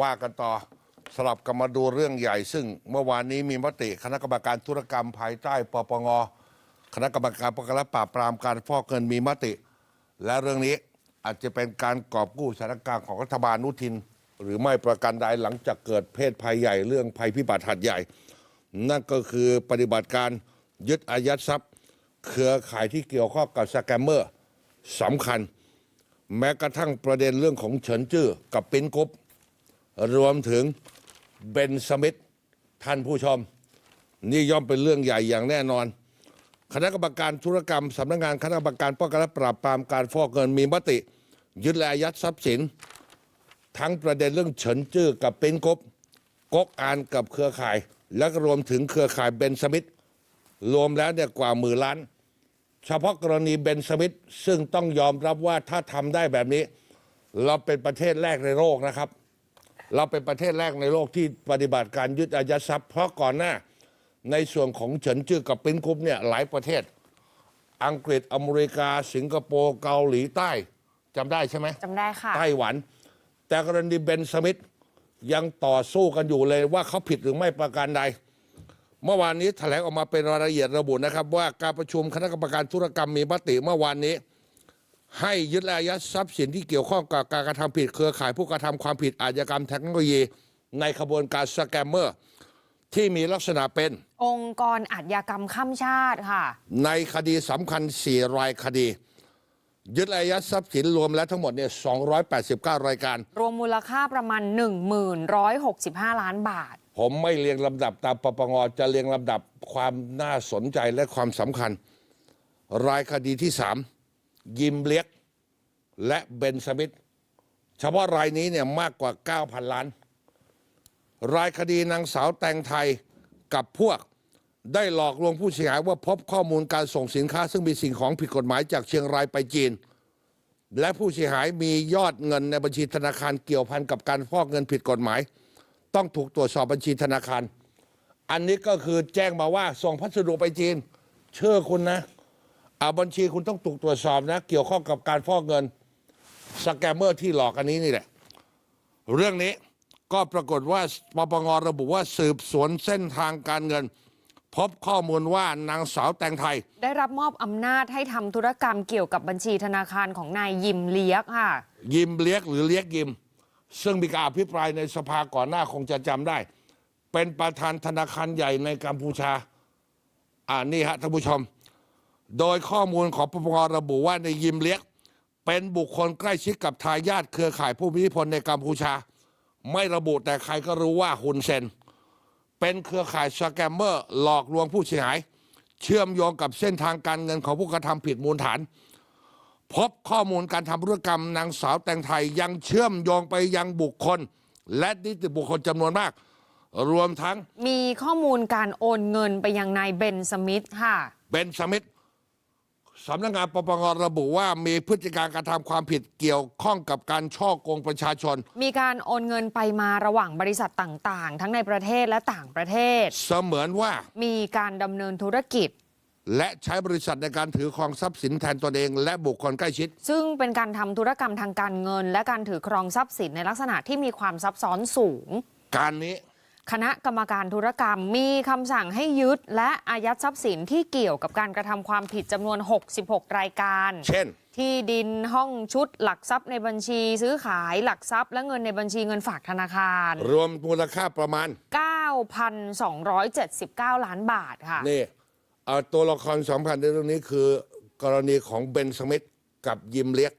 ว่ากันต่อสลับกันมาดูเรื่องใหญ่ ซึ่งเมื่อวานนี้มีมติคณะกรรมการธุรกรรมภายใต้ปปงคณะกรรมการป้องกันและปราบปรามการฟอกเงินมีมติ และเรื่องนี้อาจจะเป็นการกอบกู้สถานการณ์ของรัฐบาลนุทิน หรือไม่ประการใดหลังจากเกิดเพศภัยใหญ่เรื่องภัยพิบัติหัดใหญ่ นั่นก็คือปฏิบัติการยึดอายัดทรัพย์ เครือข่ายที่เกี่ยวข้องกับสแกมเมอร์สำคัญ แม้กระทั่งประเด็นเรื่องของเฉินจื้อกับปิ้นกรุ๊ป รวมถึงเบนสมิธท่านผู้ชม นี่ย่อมเป็นเรื่องใหญ่อย่างแน่นอน คณะกรรมการธุรกรรมสำนักงานคณะกรรมการป้องกันและปราบปรามการฟอกเงินมีมติ ยึดและอายัดทรัพย์สิน ทั้งประเด็นเรื่องเฉินจื้อกับเปิ้นกรุ๊ปก๊กอานกับเครือข่าย และรวมถึงเครือข่ายเบนสมิธรวมแล้วเนี่ยกว่าหมื่นล้าน เฉพาะกรณีเบนสมิธซึ่งต้องยอมรับว่าถ้าทำได้แบบนี้ เราเป็นประเทศแรกในโลกนะครับ เราเป็นประเทศแรกในโลกที่ปฏิบัติการยึดอายัดทรัพย์ เพราะก่อนหน้าในส่วนของเฉินจื้อกับปิ้นกรุ๊ปเนี่ยหลายประเทศ อังกฤษอเมริกา สิงคโปร์เกาหลีใต้จำได้ใช่ไหมจำได้ค่ะ ไต้หวัน แต่กรณีเบนสมิธยังต่อสู้กันอยู่เลยว่าเขาผิดหรือไม่ประการใด เมื่อวานนี้แถลงออกมาเป็นรายละเอียดระบุนะครับ ว่าการประชุมคณะกรรมการธุรกรรมมีมติเมื่อวานนี้ ให้ยึดและอายัดทรัพย์สินที่เกี่ยวข้องกับการกระทำผิดเครือข่ายผู้กระทำความผิดอาชญากรรมเทคโนโลยีในขบวนการสแกมเมอร์ ที่มีลักษณะเป็น องค์กรอาชญากรรมข้ามชาติค่ะ ในคดีสำคัญ 4 รายคดี ยึดและอายัดทรัพย์สินรวมแล้วทั้งหมดเนี่ย289 รายการ รวมมูลค่าประมาณ 1,165 ล้านบาท ผมไม่เรียงลำดับตามปปงจะเรียงลำดับความน่าสนใจและความสำคัญ รายคดีที่สาม ยิมเลียก และเบนสมิธเฉพาะรายนี้เนี่ยมากกว่า 9,000 ล้าน รายคดีนางสาวแตงไทยกับพวกได้หลอกลวงผู้เสียหายว่าพบข้อมูลการส่งสินค้า ซึ่งมีสิ่งของผิดกฎหมายจากเชียงรายไปจีน และผู้เสียหายมียอดเงินในบัญชีธนาคารเกี่ยวพันกับการฟอกเงินผิดกฎหมาย ต้องถูกตรวจสอบบัญชีธนาคาร อันนี้ก็คือแจ้งมาว่าส่งพัสดุไปจีน เชื่อคุณนะ อาบัญชีคุณต้องถูกตรวจสอบนะ เกี่ยวข้องกับการฟอกเงินสแกมเมอร์ที่หลอกอันนี้นี่แหละ เรื่องนี้ก็ปรากฏว่าปปงระบุว่าสืบสวนเส้นทางการเงิน พบข้อมูลว่านางสาวแตงไทย ได้รับมอบอำนาจให้ทำธุรกรรมเกี่ยวกับบัญชีธนาคารของนายยิมเลียกค่ะ ยิมเลียกหรือเลียกยิม ซึ่งมีการอภิปรายในสภาก่อนหน้าคงจะจำได้ เป็นประธานธนาคารใหญ่ในกัมพูชา อ่านี่ฮะท่านผู้ชม โดยข้อมูลของปปงระบุว่าในยิมเลียกเป็นบุคคลใกล้ชิดกับทายาทเครือข่ายผู้มีอิทธิพลในกัมพูชา ไม่ระบุแต่ใครก็รู้ว่าฮุนเซน เป็นเครือข่ายสแกมเมอร์ หลอกลวงผู้เสียหาย เชื่อมโยงกับเส้นทางการเงินของผู้กระทำผิดมูลฐาน พบข้อมูลการทำธุรกรรมนางสาวแตงไทยยังเชื่อมโยงไปยังบุคคล และนิติบุคคลจำนวนมาก รวมทั้งมีข้อมูลการโอนเงินไปยังนายเบนสมิธค่ะ เบนสมิธ สำนักงานปปงระบุว่ามีพฤติการกระทำความผิดเกี่ยวข้องกับการช่อโกงประชาชน มีการโอนเงินไปมาระหว่างบริษัทต่างๆ ทั้งในประเทศและต่างประเทศ เสมือนว่ามีการดำเนินธุรกิจ และใช้บริษัทในการถือครองทรัพย์สินแทนตนเอง และบุคคลใกล้ชิด ซึ่งเป็นการทำธุรกรรมทางการเงิน และการถือครองทรัพย์สินในลักษณะที่มีความซับซ้อนสูง การนี้ คณะกรรมการธุรกรรมมีคำสั่งให้ยึดและอายัดทรัพย์สินที่เกี่ยวกับการกระทำความผิดจำนวน 66 รายการ เช่น ที่ดินห้องชุดหลักทรัพย์ในบัญชี ซื้อขายหลักทรัพย์และเงินในบัญชีเงินฝากธนาคาร รวมมูลค่าประมาณ 9,279 ล้านบาทค่ะ นี่เอ่อตัวละครสำคัญในเรื่องนี้คือกรณีของเบนสมิธกับยิมเลียก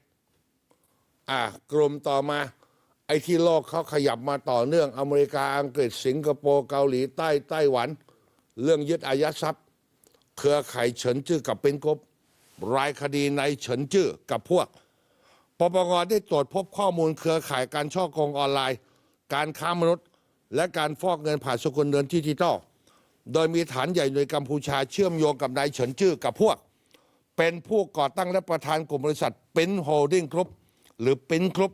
อ่ากลุ่มต่อมา ไอ้ที่โลกเขาขยับมาต่อเนื่องอเมริกาอังกฤษสิงคโปร์เกาหลีใต้ไต้หวัน เรื่องยึดอายัดทรัพย์ เครือข่ายเฉินจื้อกับเป็นกบรายคดีในเฉินจื้อกับพวกปปงได้ตรวจพบข้อมูลเครือข่ายการช่อโกงออนไลน์ การค้ามนุษย์ และการฟอกเงินผ่านสกุลเงินดิจิตอลโดยมีฐานใหญ่ในกัมพูชาเชื่อมโยงกับนายเฉินจื้อกับพวก เป็นผู้ก่อตั้งและประธานกลุ่มบริษัทเปิ้นโฮลดิ้งกรุ๊ปหรือเปิ้นกรุ๊ป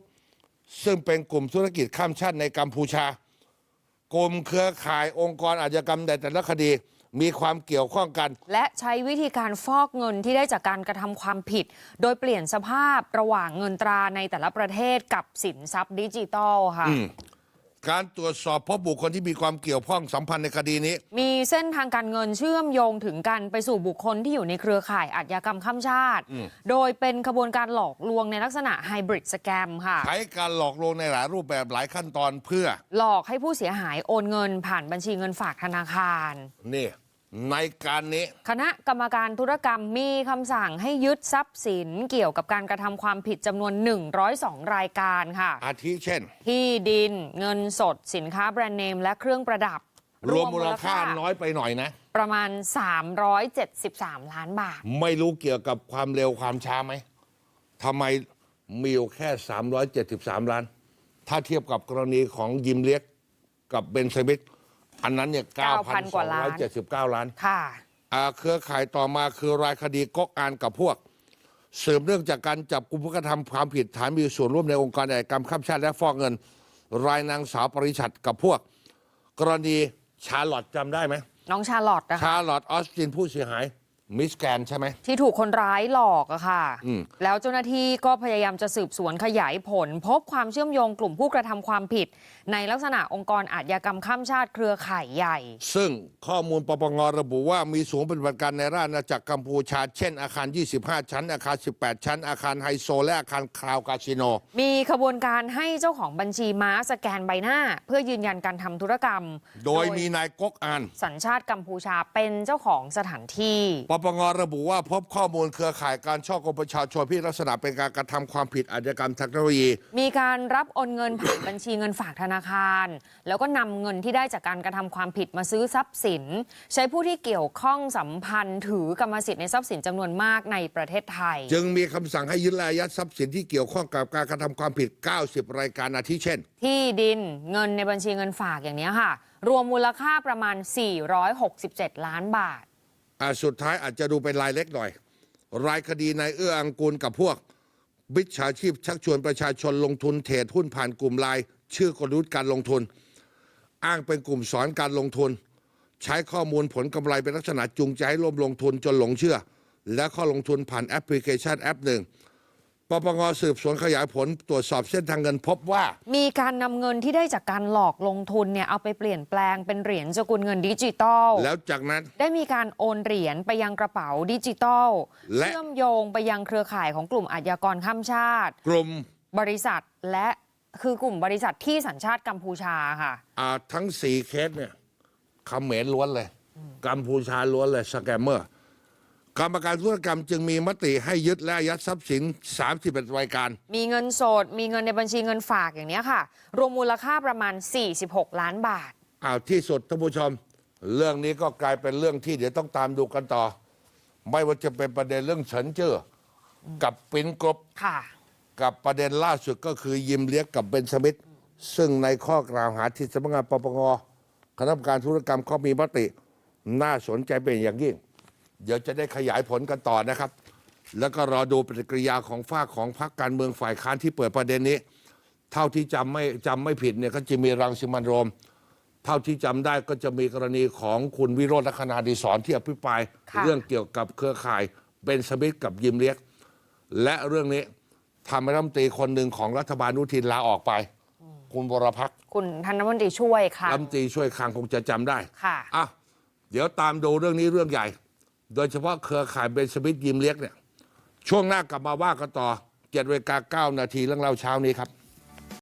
ซึ่งเป็นกลุ่มธุรกิจข้ามชาติในกัมพูชา กลุ่มเครือข่ายองค์กรอาชญากรรมในแต่ละคดี มีความเกี่ยวข้องกัน และใช้วิธีการฟอกเงินที่ได้จากการกระทำความผิด โดยเปลี่ยนสภาพระหว่างเงินตราในแต่ละประเทศกับสินทรัพย์ดิจิตอลค่ะ การตรวจสอบพบบุคคลที่มีความเกี่ยวข้องสัมพันธ์ในคดีนี้ มีเส้นทางการเงินเชื่อมโยงถึงกันไปสู่บุคคลที่อยู่ในเครือข่ายอาชญากรรมข้ามชาติ โดยเป็นขบวนการหลอกลวงในลักษณะไฮบริดสแกมค่ะ ใช้การหลอกลวงในหลายรูปแบบหลายขั้นตอนเพื่อ หลอกให้ผู้เสียหายโอนเงินผ่านบัญชีเงินฝากธนาคาร นี่ ในการนี้ คณะกรรมการธุรกรรมมีคำสั่งให้ยึดทรัพย์สินเกี่ยวกับการกระทำความผิดจำนวน 102 รายการค่ะ อาทิเช่น ที่ดินเงินสดสินค้าแบรนด์เนม และเครื่องประดับ รวมมูลค่าน้อยไปหน่อยนะ ประมาณ 373 ล้านบาท ไม่รู้เกี่ยวกับความเร็วความช้าไหมทำไมมีอยู่แค่ 373 ล้าน ถ้าเทียบกับกรณีของยิมเล็กกับเบนซมิธ อันนั้นเนี่ย9,000กว่าล้าน9,279ล้านค่ะอ่าเครือข่ายต่อมาคือรายคดีก๊กอานกับพวกสืบเนื่องจากการจับกลุ่มผู้กระทำความผิดฐานมีส่วนร่วมในองค์กรอาชญากรรมข้ามชาติและฟอกเงิน รายนางสาวปริชัดกับพวก กรณีชาร์ลอตจำได้ไหมน้องชาลอตนะคะชาร์ลอตออสตินผู้เสียหาย มิสแกนใช่ไหม ที่ถูกคนร้ายหลอกอะค่ะ อืม แล้วเจ้าหน้าที่ก็พยายามจะสืบสวนขยายผล พบความเชื่อมโยงกลุ่มผู้กระทำความผิด ในลักษณะองค์กรอาชญากรรมข้ามชาติเครือข่ายใหญ่ ซึ่งข้อมูลปปงระบุว่ามีศูนย์ปฏิบัติการในราชอาณาจักรกัมพูชา เช่นอาคาร 25 ชั้น อาคาร 18 ชั้น อาคารไฮโซ และอาคารคราวคาสิโน มีขบวนการให้เจ้าของบัญชีม้าสแกนใบหน้า เพื่อยืนยันการทำธุรกรรมโดยมีนายก๊กอานสัญชาติกัมพูชาเป็นเจ้าของสถานที่ ปปงระบุว่าพบข้อมูลเครือข่ายการช่อกงประชาชนที่ลักษณะเป็นการกระทำความผิดอาชญากรรมเทคโนโลยี มีการรับโอนเงินผ่านบัญชีเงินฝากธนาคาร แล้วก็นำเงินที่ได้จากการกระทำความผิดมาซื้อทรัพย์สิน ใช้ผู้ที่เกี่ยวข้องสัมพันธ์ ถือกรรมสิทธิ์ในทรัพย์สินจำนวนมากในประเทศไทย จึงมีคำสั่งให้ยึดและอายัดทรัพย์สินที่เกี่ยวข้องกับการกระทำความผิด 90 รายการอาทิเช่น ที่ดินเงินในบัญชีเงินฝากอย่างนี้ค่ะ รวมมูลค่าประมาณ 467 ล้านบาทอ่า สุดท้ายอาจจะดูเป็นรายเล็กหน่อย รายคดีนายเอื้ออังกูลกับพวกบิชชาชีพชักชวนประชาชนลงทุนเทรดหุ้นผ่านกลุ่มไลน์ชื่อกลยุทธ์การลงทุน อ้างเป็นกลุ่มสอนการลงทุน ใช้ข้อมูลผลกำไรเป็นลักษณะจูงใจให้ร่วมลงทุนจนหลงเชื่อ และข้อลงทุนผ่านแอปพลิเคชันแอปหนึ่ง ปปงสืบสวนขยายผลตรวจสอบเส้นทางเงินพบว่า มีการนำเงินที่ได้จากการหลอกลงทุนเนี่ยเอาไปเปลี่ยนแปลงเป็นเหรียญสกุลเงินดิจิตอลแล้วจากนั้น ได้มีการโอนเหรียญไปยังกระเป๋าดิจิตอลและ เชื่อมโยงไปยังเครือข่ายของกลุ่มอาชญากรข้ามชาติ กลุ่มบริษัทและคือกลุ่มบริษัทที่สัญชาติกัมพูชาค่ะ อ่าทั้งสี่เคสเนี่ยเขมรล้วนเลยกัมพูชาล้วนเลยสแกมเมอร์ กรรมการธุรกรรมจึงมีมติให้ยึดและอายัดทรัพย์สิน 31 รายการ มีเงินสด มีเงินในบัญชีเงินฝากอย่างเนี้ยค่ะ รวมมูลค่าประมาณ 46 ล้านบาท อ้าวที่สุดท่านผู้ชม เรื่องนี้ก็กลายเป็นเรื่องที่เดี๋ยวต้องตามดูกันต่อ ไม่ว่าจะเป็นประเด็นเรื่องเฉินเจ้ออกับปินกรบ ค่ะ กับประเด็นล่าสุดก็คือยิมเลียกกับเบนสมิธซึ่งในข้อกล่าวหาที่สำนักงานปปงคณะกรรมการธุรกรรมเขามีมติ น่าสนใจเป็นอย่างยิ่ง เดี๋ยวจะได้ขยายผลกันต่อนะครับ แล้วก็รอดูปฏิกิริยาของฝ้ากของพรรคการเมืองฝ่ายค้านที่เปิดประเด็นนี้ เท่าที่จำไม่จำไม่ผิดเนี่ยก็จะมีรังสิมันต์โรม เท่าที่จำได้ก็จะมีกรณีของคุณวิโรจน์ลักษณาดิศรที่อภิปราย ค่ะ เรื่องเกี่ยวกับเครือข่ายเบนสมิธกับยิมเลียก และเรื่องนี้ทำให้รัฐมนตรีคนหนึ่งของรัฐบาลอนุทินลาออกไป คุณวรพักษ์คุณธนมนตรีช่วยค่ะ รัฐมนตรีช่วยคลังคงจะจำได้ ค่ะ อะ เดี๋ยวตามดูเรื่องนี้เรื่องใหญ่ โดยเฉพาะเครือข่ายเบนสมิธยิมเล็กเนี่ยช่วงหน้ากลับมาว่ากันต่อเจ็ดเวลาเก้านาทีเรื่องเล่าเช้านี้ครับ